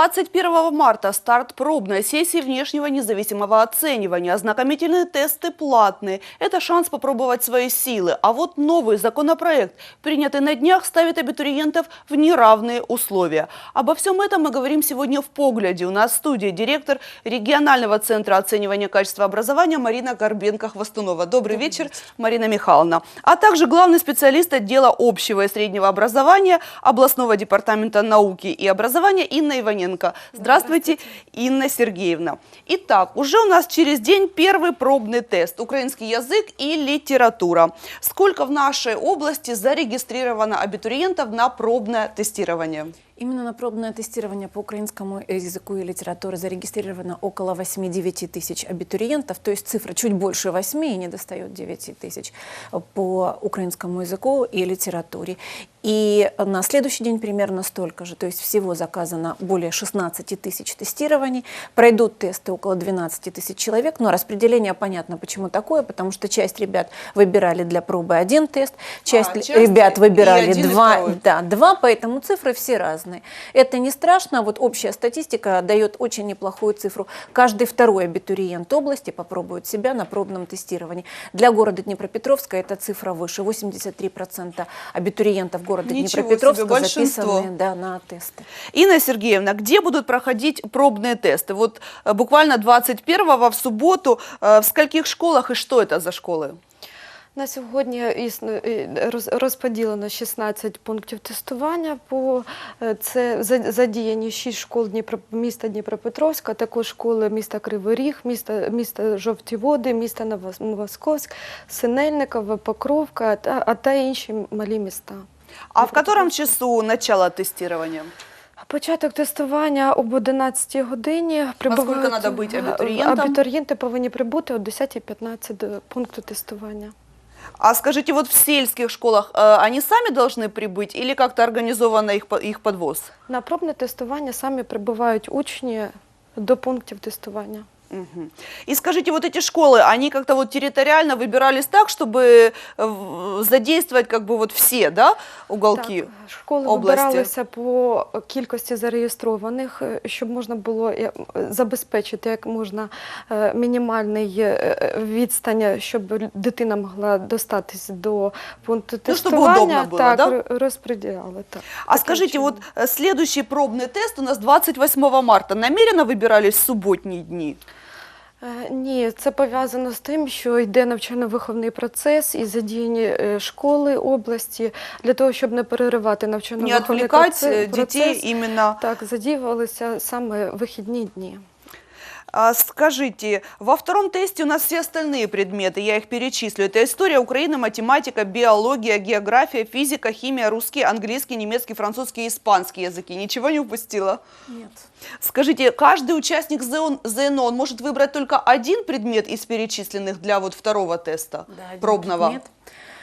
21 марта старт пробной сессии внешнего независимого оценивания. Ознакомительные тесты платные. Это шанс попробовать свои силы. А вот новый законопроект, принятый на днях, ставит абитуриентов в неравные условия. Обо всем этом мы говорим сегодня в «Погляде». У нас в студии директор регионального центра оценивания качества образования Марина Горбенко-Хвостунова. Добрый, вечер, Марина Михайловна. А также главный специалист отдела общего и среднего образования областного департамента науки и образования Инна Иваненко. Здравствуйте, Инна Сергеевна. Итак, уже у нас через день первый пробный тест. Украинский язык и литература. Сколько в нашей области зарегистрировано абитуриентов на пробное тестирование? Именно на пробное тестирование по украинскому языку и литературе зарегистрировано около 8-9 тысяч абитуриентов, то есть цифра чуть больше 8 и не достает 9 тысяч по украинскому языку и литературе. И на следующий день примерно столько же, то есть всего заказано более 16 тысяч тестирований, пройдут тесты около 12 тысяч человек, но распределение понятно, почему такое, потому что часть ребят выбирали для пробы один тест, часть, А, часть ребят выбирали два, да, два, поэтому цифры все разные. Это не страшно, вот общая статистика дает очень неплохую цифру. Каждый второй абитуриент области попробует себя на пробном тестировании. Для города Днепропетровска эта цифра выше. 83% абитуриентов города Ничего Днепропетровска себе, записаны да, на тесты. Инна Сергеевна, где будут проходить пробные тесты? Вот э, буквально 21 в субботу. Э, В скольких школах и что это за школы? На сьогодні роз- розподілено 16 пунктів тестування. По е, це за- задіяні 6 школ міста Дніпропетровська, також школи міста Кривий Ріг, міста, міста Жовті Води, міста Новосковськ, Синельникове, Покровка, та, а та інші малі міста. А в котором часу начало тестирования? Початок тестування об 11 годині. скільки надо бути е, абітурієнтам? Абітурієнти повинні прибути о 10.15 до пункту тестування. А скажите, вот в сельских школах э, они сами должны прибыть или как-то организовано их, по- их подвоз? На пробне тестування самі прибувають учні до пунктів тестування. Мгм. И скажите, вот эти школы, они как-то вот территориально выбирались так, чтобы э, в- задействовать как бы вот все, да, уголки? Так, школи області. вибиралися по кількості зареєстрованих, е, щоб можна було е, забезпечити як можна е, мінімальний е, відстань, щоб дитина могла достатись до пункту Ну, щоб тестування. удобно було, так, да? ро- розподіляли. Так. А Таким скажите, чином. вот э, следующий пробный тест у нас 28 марта. Намеренно выбирались в субботние дни? Е, Ні, це пов'язано з тим, що йде навчально-виховний процес і задіяні е, школи області для того, щоб не переривати навчально-виховний процес. Не э, дітей іменно. Так, задіювалися саме вихідні дні. А скажите, во втором тесте у нас все остальные предметы, я их перечислю. Это история Украины, математика, биология, география, физика, химия, русский, английский, немецкий, французский испанский языки. Ничего не упустила? Нет. Скажите, каждый участник ЗНО, он может выбрать только один предмет из перечисленных для вот второго теста Да, пробного? предмет.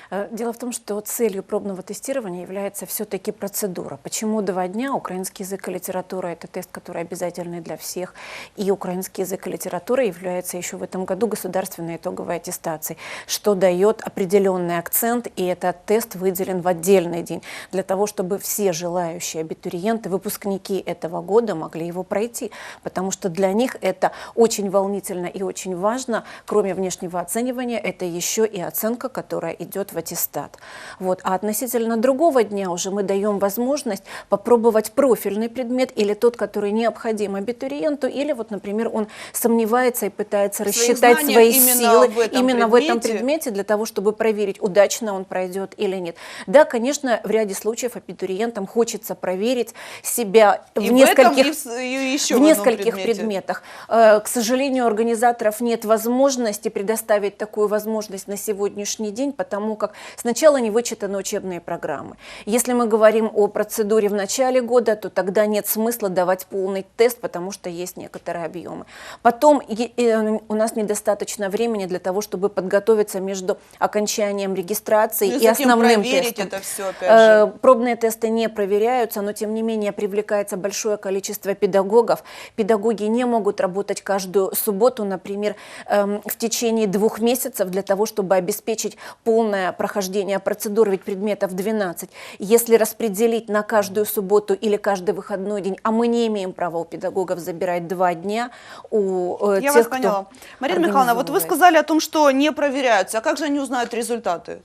Э, Дело в том, что целью пробного тестирования является все-таки процедура. Почему два дня? Украинский язык и литература – это тест, который обязательный для всех. И украинский язык и литература является еще в этом году государственной итоговой аттестацией, что дает определенный акцент, и этот тест выделен в отдельный день для того, чтобы все желающие абитуриенты, выпускники этого года могли его пройти. Потому что для них это очень волнительно и очень важно. Кроме внешнего оценивания, это еще и оценка, которая идет в аттестат. Вот. А относительно другого дня уже мы даем возможность попробовать профильный предмет или тот, который необходим абитуриенту, или вот, например, он сомневается и пытается Свои рассчитать свои именно силы в именно в этом предмете. предмете для того, чтобы проверить, удачно он пройдет или нет. Да, конечно, в ряде случаев абитуриентам хочется проверить себя в в этом, нескольких и, в еще в нескольких предмете. предметах. Э, К сожалению, у организаторов нет возможности предоставить такую возможность на сегодняшний день, потому как сначала не вычитаны учебные программы. Если мы говорим о процедуре в начале года, то тогда нет смысла давать полный тест, потому что есть некоторые объемы. Потом э, у нас недостаточно времени для того, чтобы подготовиться между окончанием регистрации Ну и и основным тестом. это все, опять Э, же. Пробные тесты не проверяются, но тем не менее привлекается большое количество педагогов. Педагоги не могут работать каждую субботу, например, эм, в течение двух месяцев для того, чтобы обеспечить полное прохождения процедуры, ведь предметов 12, если распределить на каждую субботу или каждый выходной день, а мы не имеем права у педагогов забирать два дня у э, Я тех, вас поняла. Марина Михайловна, вот вы сказали о том, что не проверяются. А как же они узнают результаты?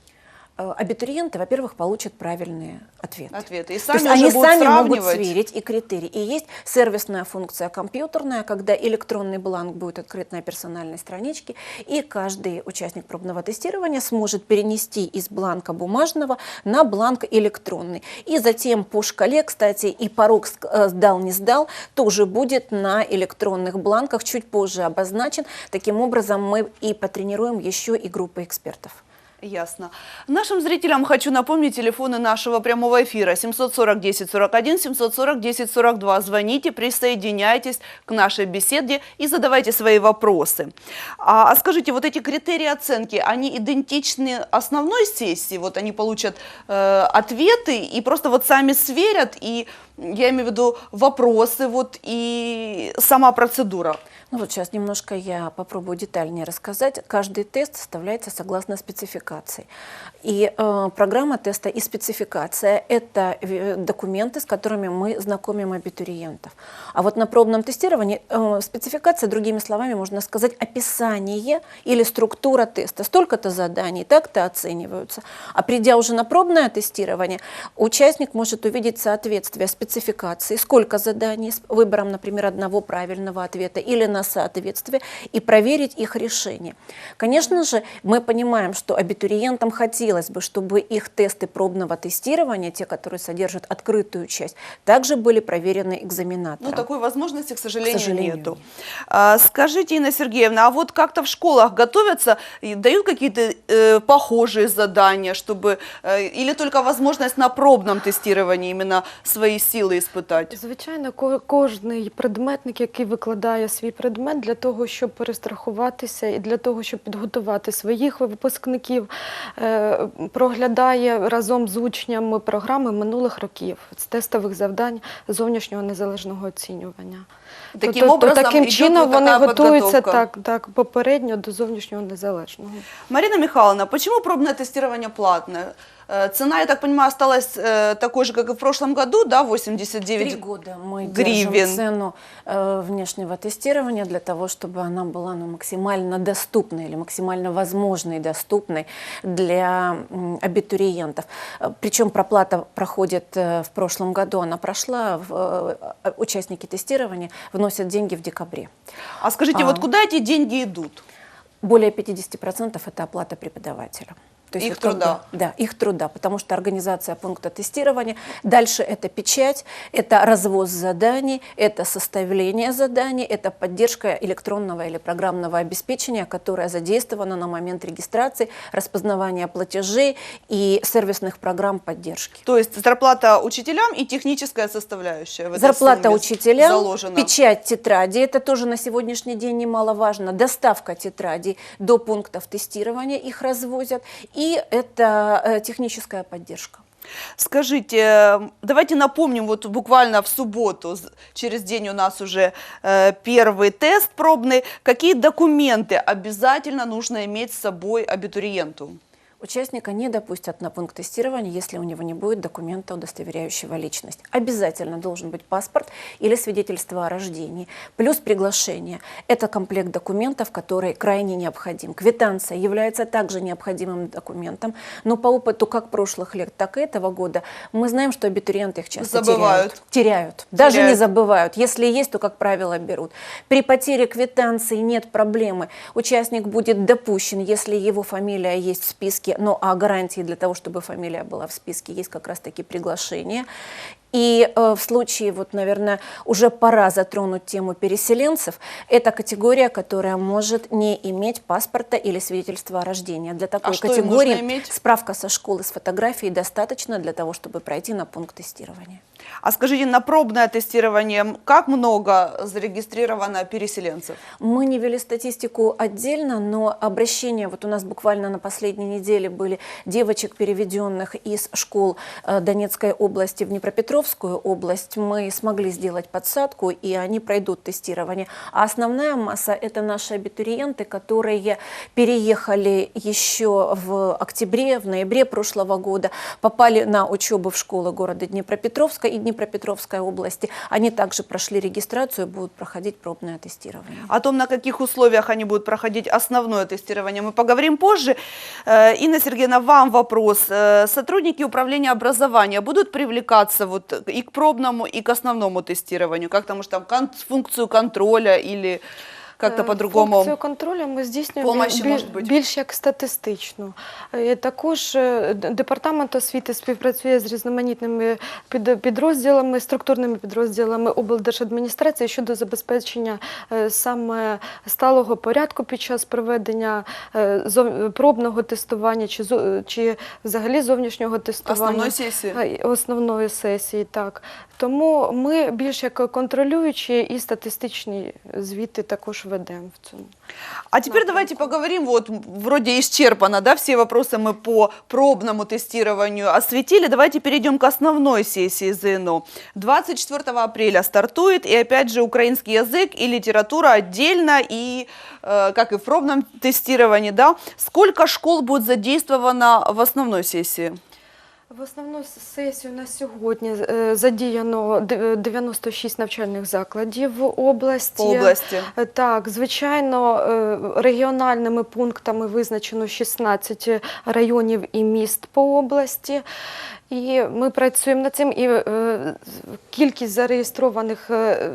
Э, Абитуриенты, во-первых, получат правильные ответы. Ответы. И То сами есть уже они будут сами могут сравнивать. сверить и критерии. И есть сервисная функция компьютерная, когда электронный бланк будет открыт на персональной страничке, и каждый участник пробного тестирования сможет перенести из бланка бумажного на бланк электронный. И затем по шкале, кстати, и порог э, сдал, не сдал, тоже будет на электронных бланках, чуть позже обозначен. Таким образом, мы и потренируем еще и группы экспертов. Ясно. Нашим зрителям хочу напомнить телефоны нашего прямого эфира 740 10 41, 740 10 42. Звоните, присоединяйтесь к нашей беседе и задавайте свои вопросы. А, а скажите, вот эти критерии оценки, они идентичны основной сессии? Вот они получат э, ответы и просто вот сами сверят, и я имею в виду вопросы вот и сама процедура. Ну вот сейчас немножко я попробую детальнее рассказать. Каждый тест составляется согласно спецификации. И э, программа теста и спецификация – это э, документы, с которыми мы знакомим абитуриентов. А вот на пробном тестировании э, спецификация, другими словами, можно сказать, описание или структура теста. Столько-то заданий, так-то оцениваются. А придя уже на пробное тестирование, участник может увидеть соответствие спецификации, сколько заданий с выбором, например, одного правильного ответа или на соответствие, и проверить их решение. Конечно же, мы понимаем, что абитуриентам хотелось бы, чтобы их тесты пробного тестирования, те, которые содержат открытую часть, также были проверены экзаменатором. Ну, такой возможности, к сожалению, сожалению, нету. А, скажите, Инна Сергеевна, а вот как-то в школах готовятся, и дают какие-то э, похожие задания, чтобы э, или только возможность на пробном тестировании именно свої сили испытать? Звичайно, ко- кожний предметник, який викладає свій предмет для того, щоб перестрахуватися і для того, щоб підготувати своїх випускників, е, проглядає разом з учнями програми минулих років з тестових завдань зовнішнього незалежного оцінювання. Таким То- то- образом, таким чином вони готуються так, так попередньо до зовнішнього незалежного. Марина Михайловна, почему пробное тестирование платное? Э, Цена, я так понимаю, осталась э, такой же, как и в прошлом году, да, 89 Три года мы гривен. держим цену э, внешнего тестирования для того, чтобы она была ну, максимально доступной или максимально возможной доступной для абитуриентов. Причем проплата проходит в прошлом году, она прошла, участники тестирования вносят деньги в декабре. А скажите, А. вот куда эти деньги идут? Более 50% это оплата преподавателя. То Их вот как труда. бы- да, их труда, потому что организация пункта тестирования, дальше это печать, это развоз заданий, это составление заданий, это поддержка электронного или программного обеспечения, которое задействовано на момент регистрации, распознавания платежей и сервисных программ поддержки. То есть зарплата учителям и техническая составляющая. в Зарплата учителям, заложена. печать тетради, это тоже на сегодняшний день немаловажно, доставка тетрадей до пунктов тестирования, их развозят, и это э, техническая поддержка. Скажите, э, давайте напомним, вот буквально в субботу, через день у нас уже э, первый тест пробный. Какие документы обязательно нужно иметь с собой абитуриенту? Участника не допустят на пункт тестирования, если у него не будет документа, удостоверяющего личность. Обязательно должен быть паспорт или свидетельство о рождении, плюс приглашение. Это комплект документов, который крайне необходим. Квитанция является также необходимым документом, но по опыту как прошлых лет, так и этого года мы знаем, что абитуриенты их часто Забывают. теряют. Теряют. Даже не Теряют. забывают. Если есть, то, как правило, берут. При потере квитанции нет проблемы. Участник будет допущен, если его фамилия есть в списке, но а гарантии для того, чтобы фамилия была в списке, есть как раз-таки приглашение. И э, в случае, вот, наверное, уже пора затронуть тему переселенцев, это категория, которая может не иметь паспорта или свидетельства о рождении. Для такой А что им категории справка со школы с фотографией достаточно для того, чтобы пройти на пункт тестирования. А скажите, на пробное тестирование как много зарегистрировано переселенцев? Мы не вели статистику отдельно, но обращения, вот у нас буквально на последней неделе были девочек, переведенных из школ э, Донецкой области в Днепропетровск, Днепропетровскую область мы смогли сделать подсадку, и они пройдут тестирование. А основная масса – это наши абитуриенты, которые переехали еще в октябре, в ноябре прошлого года, попали на учебу в школы города Днепропетровска и Днепропетровской области. Они также прошли регистрацию, будут проходить пробное тестирование. О том, на каких условиях они будут проходить основное тестирование, мы поговорим позже. Э, Инна Сергеевна, вам вопрос. Э, Сотрудники управления образования будут привлекаться вот и к пробному, и к основному тестированию? Как там, может, там функцию контроля или как-то Е, по-другому? Функцію контролю ми здійснюємо Помощі, біль- може бути. більш як статистичну. Е, Також е, департамент освіти співпрацює з різноманітними під- підрозділами, структурними підрозділами облдержадміністрації щодо забезпечення е, саме сталого порядку під час проведення е, зов- пробного тестування чи зо- чи взагалі зовнішнього тестування. А, і Основної сесії, так. Тому ми більш як контролюючі і статистичні звіти також ведемо в цьому. А теперь давайте поговорим, вот вроде исчерпано, да, все вопросы мы по пробному тестированию осветили. Давайте перейдем к основной сессии ЗНО. 24 апреля стартует, и опять же украинский язык и литература отдельно, и э, как и в пробном тестировании, да. Сколько школ будет задействовано в основной сессии? В основну сесію на сьогодні е, задіяно де- 96 навчальних закладів в області. По области. Е, Так, звичайно, е, регіональними пунктами визначено 16 районів і міст по області. І ми працюємо над цим. І е, кількість зареєстрованих е,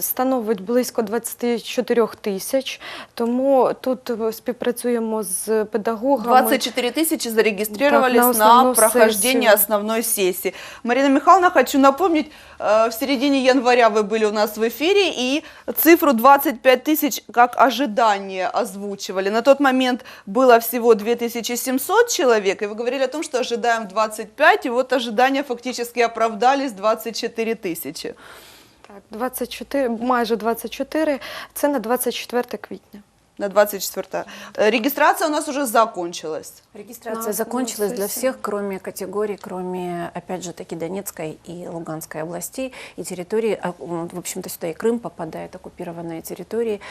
становить близько 24 тисяч. Тому тут е, співпрацюємо з педагогами. 24 тысячи зарегистрировались Так, на на, основную прохождение сессию. основной сессии. Марина Михайловна, хочу напомнить, э, в середине января вы были у нас в эфире и цифру 25 тысяч как ожидание озвучивали. На тот момент было всего 2700 человек, и вы говорили о том, что ожидаем 25, и вот ожидания фактически оправдались 24 тысячи. Так, 24, майже 24, це на 24 квітня. На 24. Э, Регистрация у нас уже закончилась. Регистрация На закончилась для всех, кроме категорий, кроме, опять же, таки Донецкой и Луганской областей и территории, а, в общем-то, сюда и Крым попадает, оккупированные территории,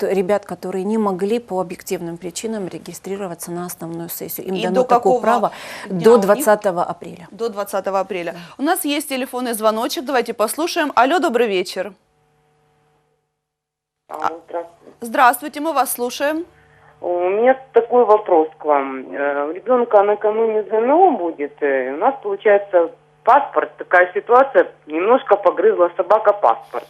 ребят, которые не могли по объективным причинам регистрироваться на основную сессию. Им И дано до такое какого право до у них? 20 апреля. До 20 апреля. У нас есть телефонный звоночек, давайте послушаем. Алло, добрый вечер. Алло, здравствуйте. Здравствуйте, мы вас слушаем. У меня такой вопрос к вам. Э, У ребенка накануне ЗНО будет. э, У нас получается паспорт, такая ситуация, немножко погрызла собака паспорт.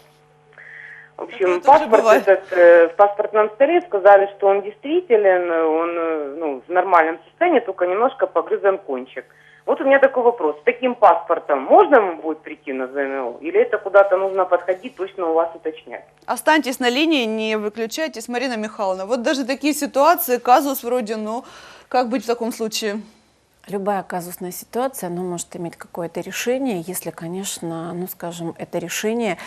В общем, Такое тоже паспорт этот э, в паспортном столе сказали, что он действителен, э, он э, ну, в нормальном состоянии, только немножко погрызан кончик. Вот у меня такой вопрос. С таким паспортом можно ему будет прийти на ЗНО? Или это куда-то нужно подходить, точно у вас уточнять? Останьтесь на линии, не выключайтесь, Марина Михайловна. Вот даже такие ситуации, казус вроде, ну, как быть в таком случае? Любая казусная ситуация, она может иметь какое-то решение, если, конечно, ну, скажем, это решение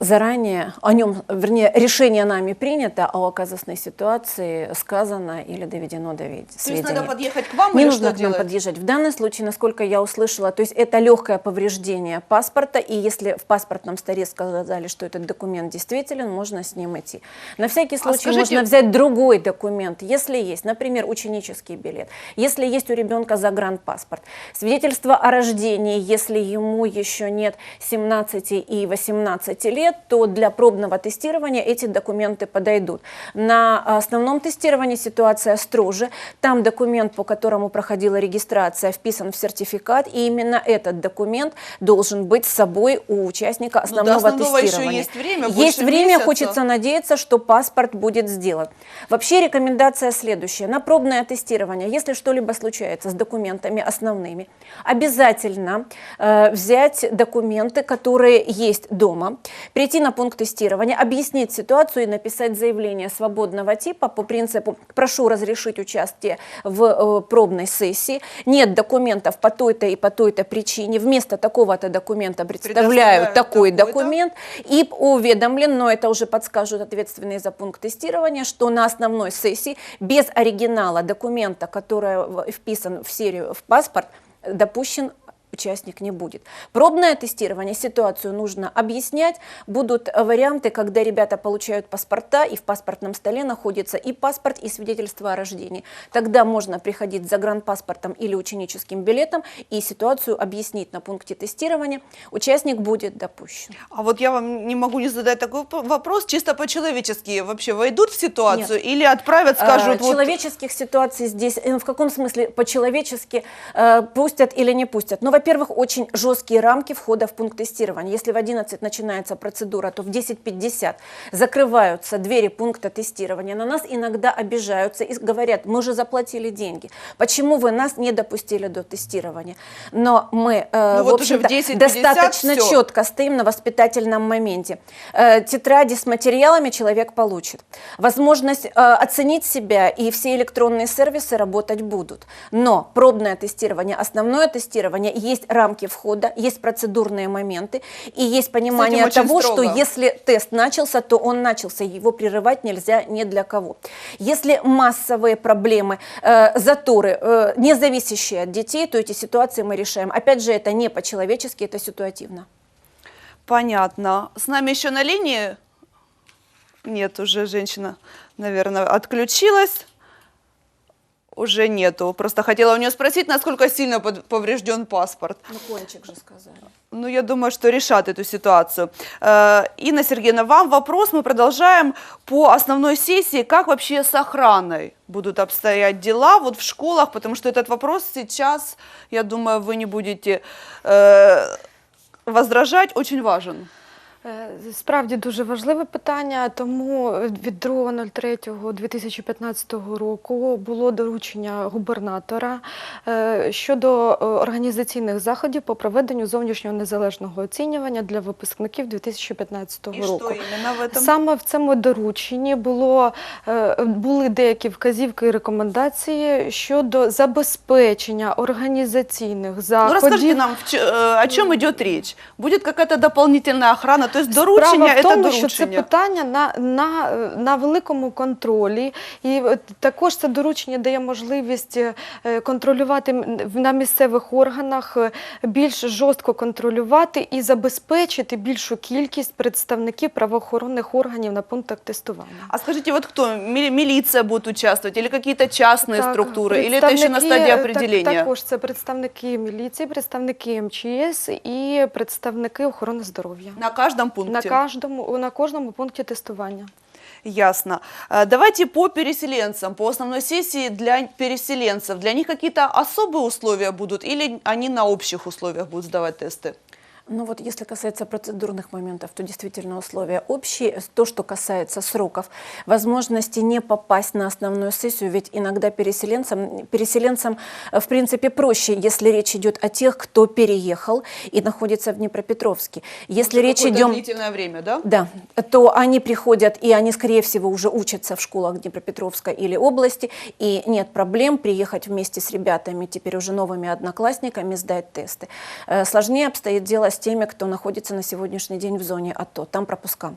заранее, о нем, вернее, решение нами принято, а о казусной ситуации сказано или доведено до вед- То есть сведения. надо подъехать к вам Не или нужно что к нам делать? подъезжать. В данном случае, насколько я услышала, то есть это легкое повреждение паспорта, и если в паспортном столе сказали, что этот документ действителен, можно с ним идти. На всякий случай скажите- можно взять другой документ, если есть, например, ученический билет, если есть у ребенка загранпаспорт, свидетельство о рождении, если ему еще нет 17 и 18 лет, то для пробного тестирования эти документы подойдут. На основном тестировании ситуация строже. Там документ, по которому проходила регистрация, вписан в сертификат, и именно этот документ должен быть с собой у участника Ну, до основного основного еще тестирования. есть время, Есть время, месяца. хочется надеяться, что паспорт будет сделан. Вообще рекомендация следующая. На пробное тестирование, если что-либо случается с документами основными, обязательно э, взять документы, которые есть дома, прийти на пункт тестирования, объяснить ситуацию и написать заявление свободного типа по принципу «прошу разрешить участие в э, пробной сессии, нет документов по той-то и по той-то причине, вместо такого-то документа представляю такой такой-то». документ, и уведомлен, но это уже подскажут ответственные за пункт тестирования, что на основной сессии без оригинала документа, который вписан в серию в паспорт, допущен участник не будет. Пробное тестирование, ситуацию нужно объяснять. Будут варианты, когда ребята получают паспорта, и в паспортном столе находится и паспорт, и свидетельство о рождении. Тогда можно приходить с загранпаспортом или ученическим билетом и ситуацию объяснить на пункте тестирования. Участник будет допущен. А вот я вам не могу не задать такой вопрос, чисто по-человечески вообще войдут в ситуацию или отправят, скажут, Э, вот Человеческих ситуаций здесь, э, в каком смысле по-человечески э, пустят или не пустят? Ну, во-первых, очень жесткие рамки входа в пункт тестирования. Если в 11 начинается процедура, то в 10.50 закрываются двери пункта тестирования. На нас иногда обижаются и говорят, мы же заплатили деньги. Почему вы нас не допустили до тестирования? Но мы, э, Ну, в вот уже в общем-то, 10:50 достаточно всё. четко стоим на воспитательном моменте. Э, Тетради с материалами человек получит. Возможность э, оценить себя и все электронные сервисы работать будут. Но пробное тестирование, основное тестирование, есть рамки входа, есть процедурные моменты и есть понимание того, строго. что если тест начался, то он начался, его прерывать нельзя ни для кого. Если массовые проблемы, э, заторы, э, не зависящие от детей, то эти ситуации мы решаем. Опять же, это не по-человечески, это ситуативно. понятно. С нами еще на линии? Нет, уже женщина, наверное, отключилась. Уже нету. Просто хотела у нее спросить, насколько сильно поврежден паспорт. Ну, кончик же сказали. Ну, я думаю, что решат эту ситуацию. Э, Инна Сергеевна, вам вопрос. Мы продолжаем по основной сессии. Как вообще с охраной будут обстоять дела вот в школах? Потому что этот вопрос сейчас, я думаю, вы не будете э, возражать, очень важен. Е, Справді дуже важливе питання, тому від 2.03.2015 року було доручення губернатора е, щодо е, організаційних заходів по проведенню зовнішнього незалежного оцінювання для випускників 2015 И року. что именно в этом? Саме в цьому дорученні було, е, були деякі вказівки і рекомендації щодо забезпечення організаційних Ну, заходів. расскажите нам, в чё- э, о чем идет речь? Будет какая-то дополнительная охрана? То есть Справа доручення в это тому, що це доручення? питання на, на, на великому контролі, і е, також це доручення дає можливість е, контролювати м- на місцевих органах, е, більш жорстко контролювати і забезпечити більшу кількість представників правоохоронних органів на пунктах тестування. А скажите, вот кто? Мили- Милиция будет участвовать или какие-то частные Так, структуры? Или это еще на представники, стадии так- определения? також це представники міліції, представники МЧС і представники охорони здоров'я. На каждом На пункте? кожному, на кожному пункті тестування. Ясно. Э, Давайте по переселенцам, по основной сессии для переселенцев. Для них какие-то особые условия будут или они на общих условиях будут сдавать тесты? Ну вот если касается процедурных моментов, то действительно условия общие. То, что касается сроков, возможности не попасть на основную сессию, ведь иногда переселенцам, переселенцам э, в принципе проще, если речь идет о тех, кто переехал и находится в Днепропетровске. Если речь идет... длительное время, да? Да, то они приходят, и они, скорее всего, уже учатся в школах Днепропетровска или области, и нет проблем приехать вместе с ребятами, теперь уже новыми одноклассниками, сдать тесты. Э, Сложнее обстоит дело с теми, кто находится на сегодняшний день в зоне АТО, там пропуска.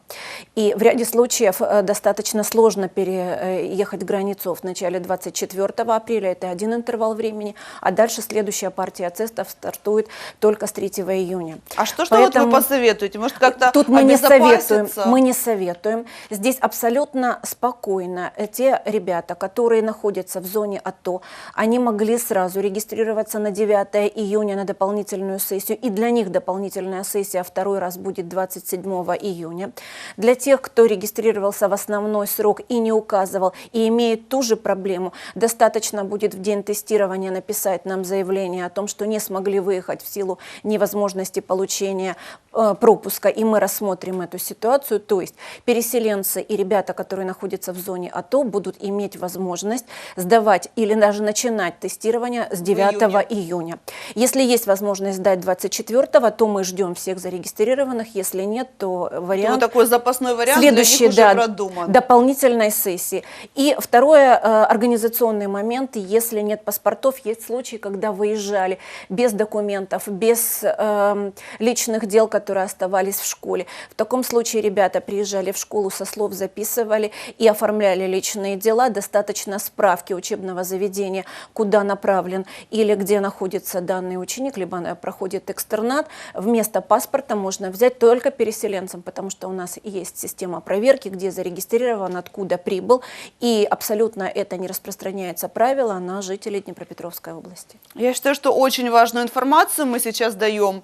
И в ряде случаев э, достаточно сложно переехать границу в начале 24 апреля, это один интервал времени, а дальше следующая партия тестов стартует только с 3 июня. А что, что вот вы Поэтому- посоветуете? Может, как-то Тут мы не советуем, мы не советуем. Здесь абсолютно спокойно те ребята, которые находятся в зоне АТО, они могли сразу регистрироваться на 9 июня на дополнительную сессию, и для них дополнительная сессия второй раз будет 27 июня. Для тех, кто регистрировался в основной срок и не указывал, и имеет ту же проблему, достаточно будет в день тестирования написать нам заявление о том, что не смогли выехать в силу невозможности получения э, пропуска, и мы рассмотрим эту ситуацию. То есть переселенцы и ребята, которые находятся в зоне АТО, будут иметь возможность сдавать или даже начинать тестирование с 9 июне. июня. Если есть возможность сдать 24 то мы мы ждем всех зарегистрированных. Если нет, то вариант вот такой запасной вариант Следующий, для да, продуман. дополнительной сессии. И второе, э, организационный момент, если нет паспортов, есть случаи, когда выезжали без документов, без эм, личных дел, которые оставались в школе. В таком случае ребята приезжали в школу, со слов записывали и оформляли личные дела. Достаточно справки учебного заведения, куда направлен или где находится данный ученик, либо проходит экстернат. Вместо паспорта можно взять только переселенцам, потому что у нас есть система проверки, где зарегистрирован, откуда прибыл, и абсолютно это не распространяется правило на жителей Днепропетровской области. Я считаю, что очень важную информацию мы сейчас даем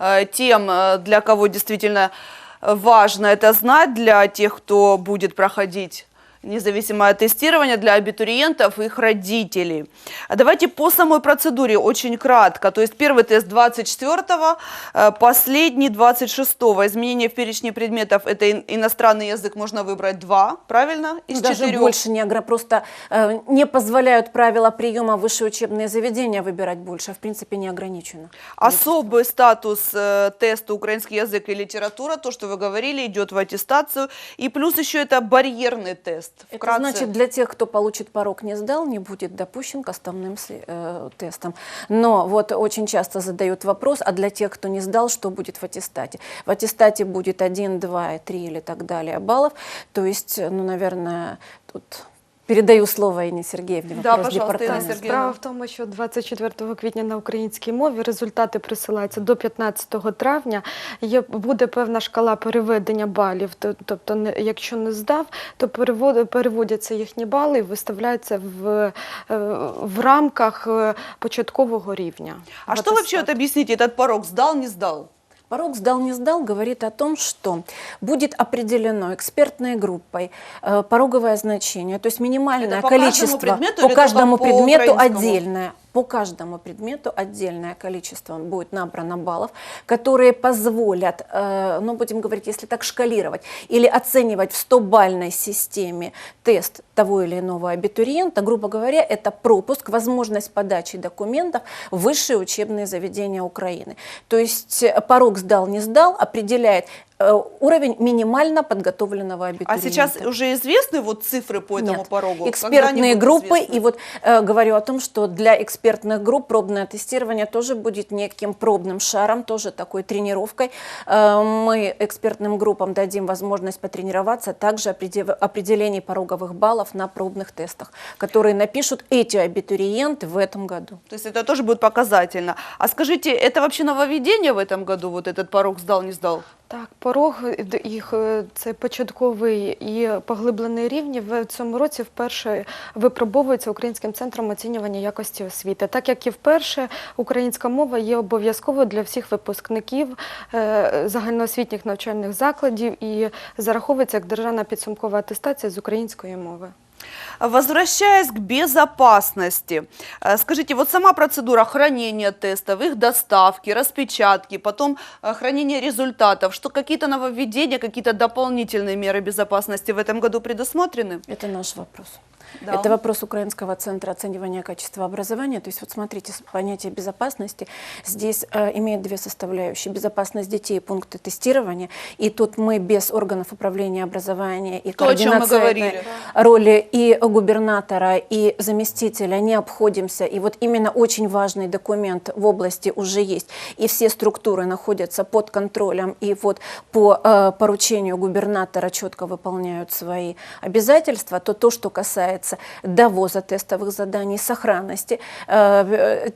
э, тем, э, для кого действительно важно это знать, для тех, кто будет проходить независимое тестирование для абитуриентов и их родителей. А давайте по самой процедуре очень кратко. То есть первый тест 24-го, э, последний 26-го. Изменение в перечне предметов – это ин- иностранный язык, можно выбрать два, правильно? Из Даже четырех. больше не просто э, не позволяют правила приема высшие учебные заведения выбирать больше, а в принципе не ограничено. Особый статус э, теста украинский язык и литература, то, что вы говорили, идет в аттестацию. И плюс еще это барьерный тест. Это Вкратце. значит, для тех, кто получит порог не сдал, не будет допущен к основным э, тестам. Но вот очень часто задают вопрос, а для тех, кто не сдал, что будет в аттестате? В аттестате будет 1, 2, 3 или так далее баллов. То есть, ну, наверное, тут передаю слово Инне Сергеевне. Да, пожалуйста, Справа в тому, що 24 квітня на українській мові результати присилаються до 15 травня. Є буде певна шкала переведення балів. Тобто, не- якщо не здав, то перевод- переводяться їхні бали і виставляються в, е, в рамках е, початкового рівня. А в что вообще вот аттестат. объясните, этот порог сдал, не сдал? Порог сдал, не сдал говорит о том, что будет определено экспертной группой э, пороговое значение, то есть минимальное Это по каждому количество предмету по каждому по предмету украинскому? отдельное. По каждому предмету отдельное количество будет набрано баллов, которые позволят, э, ну будем говорить, если так шкалировать, или оценивать в 100-бальной системе тест того или иного абитуриента, грубо говоря, это пропуск, возможность подачи документов в высшие учебные заведения Украины. То есть э, порог сдал, не сдал определяет уровень минимально подготовленного абитуриента. А сейчас уже известны вот цифры по этому Нет. порогу? Экспертные группы, известны? и вот э, говорю о том, что для экспертных групп пробное тестирование тоже будет неким пробным шаром, тоже такой тренировкой. Э, мы экспертным группам дадим возможность потренироваться также опреде- определении пороговых баллов на пробных тестах, которые напишут эти абитуриенты в этом году. То есть это тоже будет показательно. А скажите, это вообще нововведение в этом году, вот этот порог сдал, не сдал? Так, порог е, їх е, це початковий і поглиблений рівні в цьому році вперше випробовується Українським центром оцінювання якості освіти. Так як і вперше українська мова є обов'язковою для всіх випускників е, загальноосвітніх навчальних закладів і зараховується як державна підсумкова атестація з української мови. Возвращаясь к безопасности, э, скажите, вот сама процедура хранения тестов, их доставки, распечатки, потом э, хранение результатов, что какие-то нововведения, какие-то дополнительные меры безопасности в этом году предусмотрены? Это наш вопрос. Да. Это вопрос Украинского центра оценивания качества образования. То есть вот смотрите, понятие безопасности здесь э, имеет две составляющие. Безопасность детей, пункты тестирования. И тут мы без органов управления образования и То, координационной роли и губернатора, и заместителя не обходимся. И вот именно очень важный документ в области уже есть. И все структуры находятся под контролем. И вот по э, поручению губернатора четко выполняют свои обязательства. То то, что касается довоза тестовых заданий, сохранности, э, э,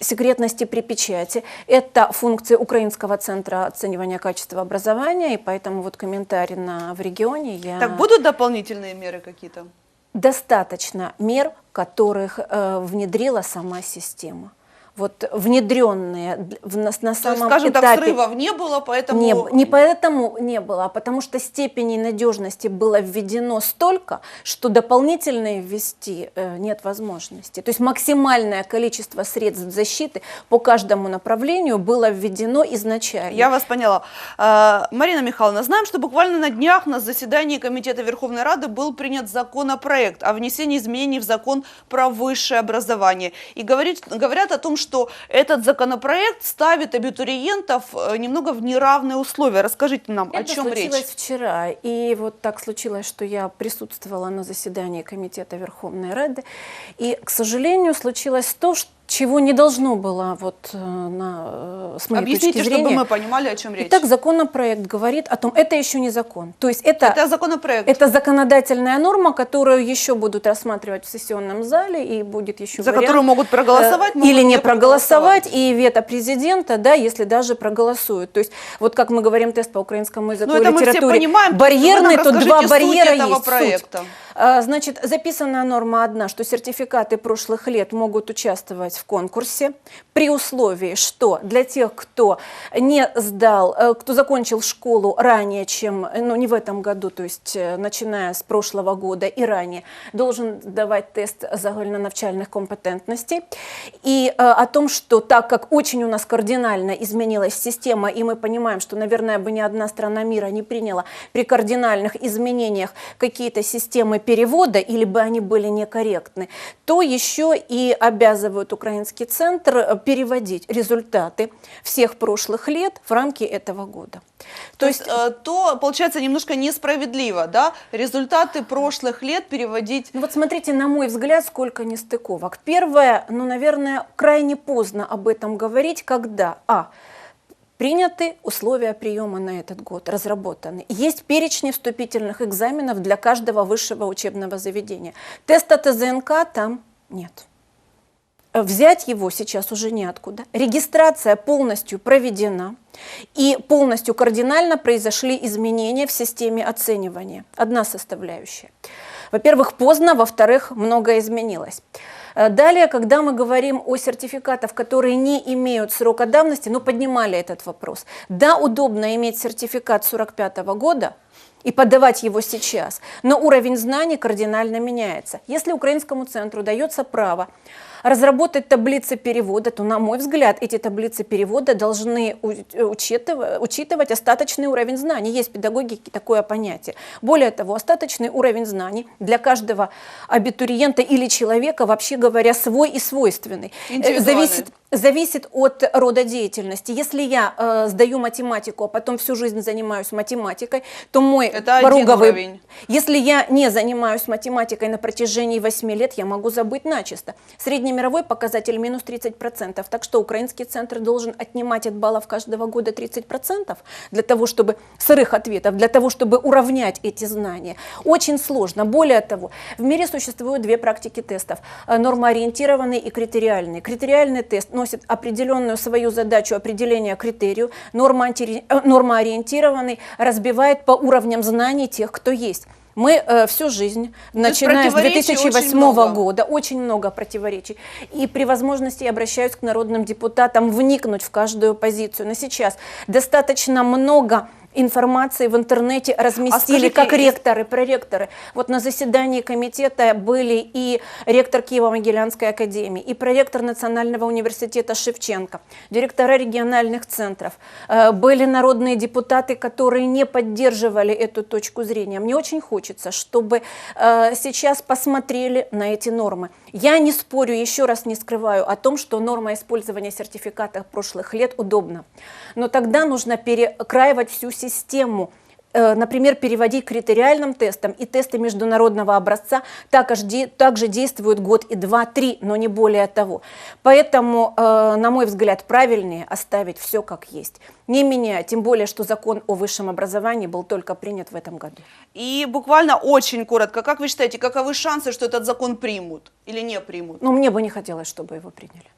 секретности при печати. Это функции Украинского центра оценивания качества образования, и поэтому вот комментарий на, в регионе я... Так будут дополнительные меры какие-то? достаточно мер, которых э, внедрила сама система. Вот внедренные в, на, на есть, самом скажем так, этапе срывов не было, поэтому... не, не поэтому не было, а потому что степени надежности было введено столько, что дополнительные ввести э, нет возможности. То есть максимальное количество средств защиты по каждому направлению было введено изначально. Я вас поняла. А, Марина Михайловна, знаем, что буквально на днях на заседании Комитета Верховной Рады был принят законопроект о внесении изменений в закон про высшее образование. И говорит, говорят о том, что этот законопроект ставит абитуриентов э, немного в неравные условия. Расскажите нам, о Это чем речь? случилось вчера. И вот так случилось, что я присутствовала на заседании Комитета Верховной Рады. И, к сожалению, случилось то, ш- чего не должно было вот, э, на, э, с моей Объясните, точки чтобы зрения. мы понимали, о чем речь. Итак, законопроект говорит о том, это еще не закон. То есть это, это законопроект. это законодательная норма, которую еще будут рассматривать в сессионном зале и будет еще за вариант, которую могут проголосовать, э, могут или не проголосовать. проголосовать, и вето президента, да, если даже проголосуют. То есть вот как мы говорим тест по украинскому языку Ну, и это мы все литературе, понимаем. Барьерный, то два суть барьера есть. Суть. проекта. А, Значит, записанная норма одна, что сертификаты прошлых лет могут участвовать в конкурсе при условии, что для тех, кто не сдал, э, кто закончил школу ранее, чем, э, ну не в этом году, то есть э, начиная с прошлого года и ранее, должен давать тест загальнонавчальных компетентностей. И э, о том, что так как очень у нас кардинально изменилась система, и мы понимаем, что, наверное, бы ни одна страна мира не приняла при кардинальных изменениях какие-то системы перевода, или бы они были некорректны, то еще и обязывают Украинский центр э, переводить результаты всех прошлых лет в рамки этого года. То есть э, то, получается, немножко несправедливо, да, результаты прошлых лет переводить Ну вот смотрите, на мой взгляд, сколько нестыковок. Первое, ну, наверное, крайне поздно об этом говорить, когда, а, приняты условия приема на этот год, разработаны. Есть перечни вступительных экзаменов для каждого высшего учебного заведения. Теста ТЗНК там нет. Взять его сейчас уже неоткуда. Регистрация полностью проведена и полностью кардинально произошли изменения в системе оценивания. Одна составляющая. Во-первых, поздно, во-вторых, многое изменилось. Э, Далее, когда мы говорим о сертификатах, которые не имеют срока давности, ну, поднимали этот вопрос. Да, удобно иметь сертификат 45 года, и подавать его сейчас. Но уровень знаний кардинально меняется. Если украинскому центру дается право разработать таблицы перевода, то, на мой взгляд, эти таблицы перевода должны у- учитывать, учитывать остаточный уровень знаний. Есть в педагогике такое понятие. Более того, остаточный уровень знаний для каждого абитуриента или человека, вообще говоря, свой и свойственный. Э. Зависит зависит от рода деятельности. Если я э, сдаю математику, а потом всю жизнь занимаюсь математикой, то мой Это один пороговый... уровень. Если я не занимаюсь математикой на протяжении 8 лет, я могу забыть начисто. Среднемировой показатель минус 30%. Так что украинский центр должен отнимать от баллов каждого года 30% для того, чтобы сырых ответов, для того, чтобы уравнять эти знания. Очень сложно. Более того, в мире существуют две практики тестов. э, Нормоориентированный и критериальный. Критериальный тест носит определенную свою задачу определения критерию. Э, Нормоориентированный разбивает по уровням знаний тех, кто есть. Мы э, всю жизнь, начиная с противоречий очень 2008 много. года, очень много противоречий. И при возможности я обращаюсь к народным депутатам вникнуть в каждую позицию. Но сейчас достаточно много информации в интернете разместили, скажите, как ректоры, проректоры. Вот на заседании комитета были и ректор Киево-Могилянской академии, и проректор Национального университета Шевченко, директора региональных центров, э, были народные депутаты, которые не поддерживали эту точку зрения. Мне очень хочется, чтобы э, сейчас посмотрели на эти нормы. Я не спорю, еще раз не скрываю о том, что норма использования сертификатов прошлых лет удобна. Но тогда нужно перекраивать всю систему э, например, переводить критериальным тестам и тесты международного образца также действуют год и два, три, но не более того. Поэтому, э, на мой взгляд, правильнее оставить все как есть, не меняя, тем более, что закон о высшем образовании был только принят в этом году. И буквально очень коротко, как вы считаете, каковы шансы, что этот закон примут или не примут? Но мне бы не хотелось, чтобы его приняли.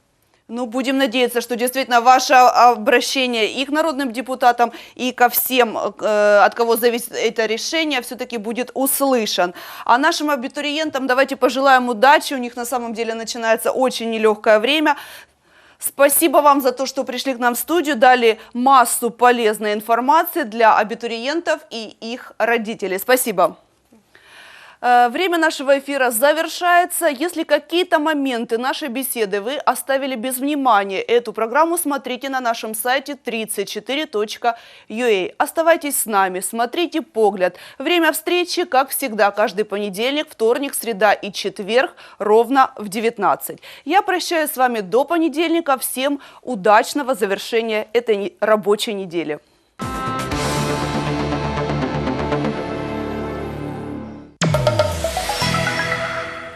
Ну, будем надеяться, что действительно ваше обращение и к народным депутатам, и ко всем, э, от кого зависит это решение, все-таки будет услышан. А нашим абитуриентам давайте пожелаем удачи. У них на самом деле начинается очень нелегкое время. Спасибо вам за то, что пришли к нам в студию, дали массу полезной информации для абитуриентов и их родителей. Спасибо. Э, Время нашего эфира завершается. Если какие-то моменты нашей беседы вы оставили без внимания, эту программу смотрите на нашем сайте 34.ua. Оставайтесь с нами, смотрите «Погляд». Время встречи, как всегда, каждый понедельник, вторник, среда и четверг ровно в 19. Я прощаюсь с вами до понедельника. Всем удачного завершения этой рабочей недели.